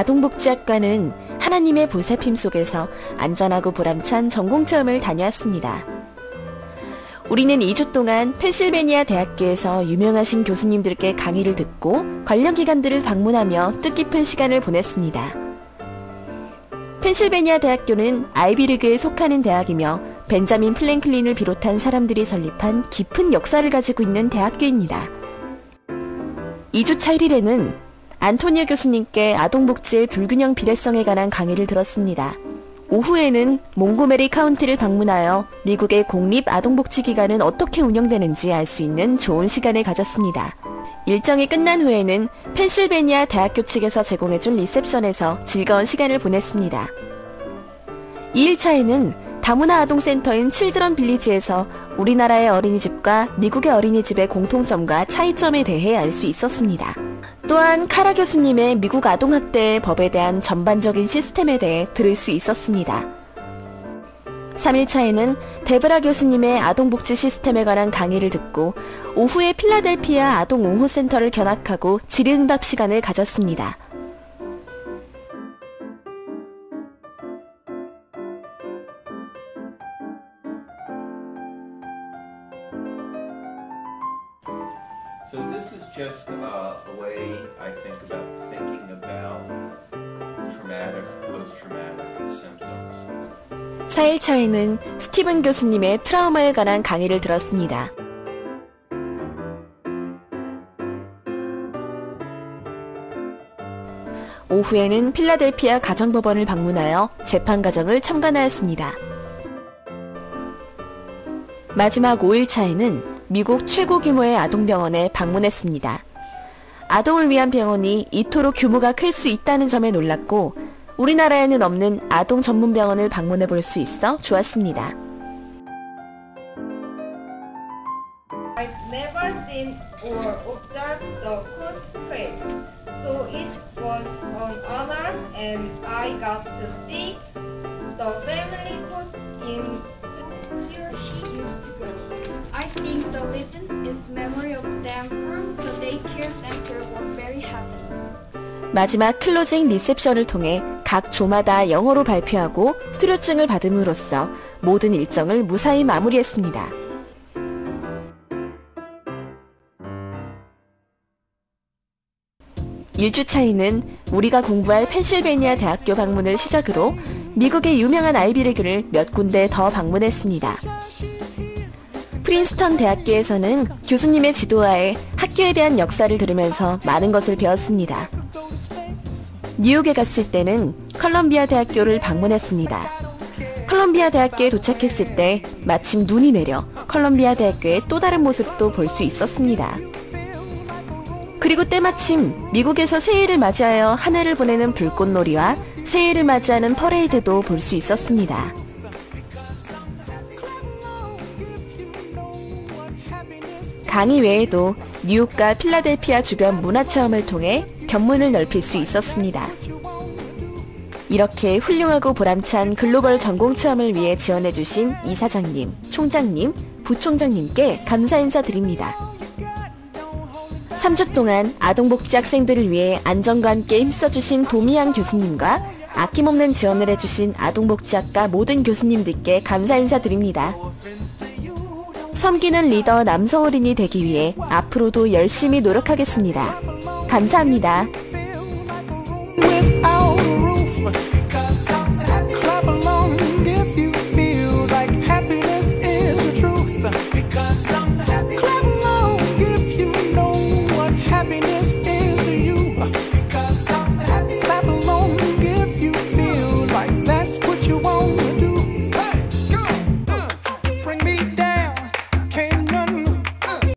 아동복지학과는 하나님의 보살핌 속에서 안전하고 보람찬 전공체험을 다녀왔습니다. 우리는 2주 동안 펜실베니아 대학교에서 유명하신 교수님들께 강의를 듣고 관련 기관들을 방문하며 뜻깊은 시간을 보냈습니다. 펜실베니아 대학교는 아이비리그에 속하는 대학이며 벤자민 플랭클린을 비롯한 사람들이 설립한 깊은 역사를 가지고 있는 대학교입니다. 2주차 1일에는 안토니오 교수님께 아동복지의 불균형 비례성에 관한 강의를 들었습니다. 오후에는 몽고메리 카운티를 방문하여 미국의 공립 아동복지기관은 어떻게 운영되는지 알 수 있는 좋은 시간을 가졌습니다. 일정이 끝난 후에는 펜실베니아 대학교 측에서 제공해준 리셉션에서 즐거운 시간을 보냈습니다. 2일차에는 다문화 아동센터인 칠드런 빌리지에서 우리나라의 어린이집과 미국의 어린이집의 공통점과 차이점에 대해 알 수 있었습니다. 또한 카라 교수님의 미국 아동학대의 법에 대한 전반적인 시스템에 대해 들을 수 있었습니다. 3일차에는 데브라 교수님의 아동복지 시스템에 관한 강의를 듣고 오후에 필라델피아 아동 옹호센터를 견학하고 질의응답 시간을 가졌습니다. So this is just uh, a way I think about thinking about traumatic, post-traumatic symptoms. 4일 차에는 스티븐 교수님의 트라우마에 관한 강의를 들었습니다. 오후에는 필라델피아 가정법원을 방문하여 재판 과정을 참관하였습니다. 마지막 5일차에는 미국 최고 규모의 아동병원에 방문했습니다. 아동을 위한 병원이 이토록 규모가 클 수 있다는 점에 놀랐고 우리나라에는 없는 아동 전문 병원을 방문해 볼 수 있어 좋았습니다. I've never seen or observed the court trail, so it was an honor and I got to see the family the reason is memory of them from the daycare center was very happy. 마지막 클로징 리셉션을 통해 각 조마다 영어로 발표하고 수료증을 받음으로써 모든 일정을 무사히 마무리했습니다. 일주 차이는 우리가 공부할 펜실베니아 대학교 방문을 시작으로 미국의 유명한 아이비리그를 몇 군데 더 방문했습니다. 프린스턴 대학교에서는 교수님의 지도하에 학교에 대한 역사를 들으면서 많은 것을 배웠습니다. 뉴욕에 갔을 때는 컬럼비아 대학교를 방문했습니다. 컬럼비아 대학교에 도착했을 때 마침 눈이 내려 컬럼비아 대학교의 또 다른 모습도 볼 수 있었습니다. 그리고 때마침 미국에서 새해를 맞이하여 한 해를 보내는 불꽃놀이와 새해를 맞이하는 퍼레이드도 볼 수 있었습니다. 강의 외에도 뉴욕과 필라델피아 주변 문화 체험을 통해 견문을 넓힐 수 있었습니다. 이렇게 훌륭하고 보람찬 글로벌 전공 체험을 위해 지원해주신 이사장님, 총장님, 부총장님께 감사 인사드립니다. 3주 동안 아동복지 학생들을 위해 안전과 함께 힘써주신 도미양 교수님과 아낌없는 지원을 해주신 아동복지학과 모든 교수님들께 감사 인사드립니다. 섬기는 리더 남성 어린이 되기 위해 앞으로도 열심히 노력하겠습니다. 감사합니다.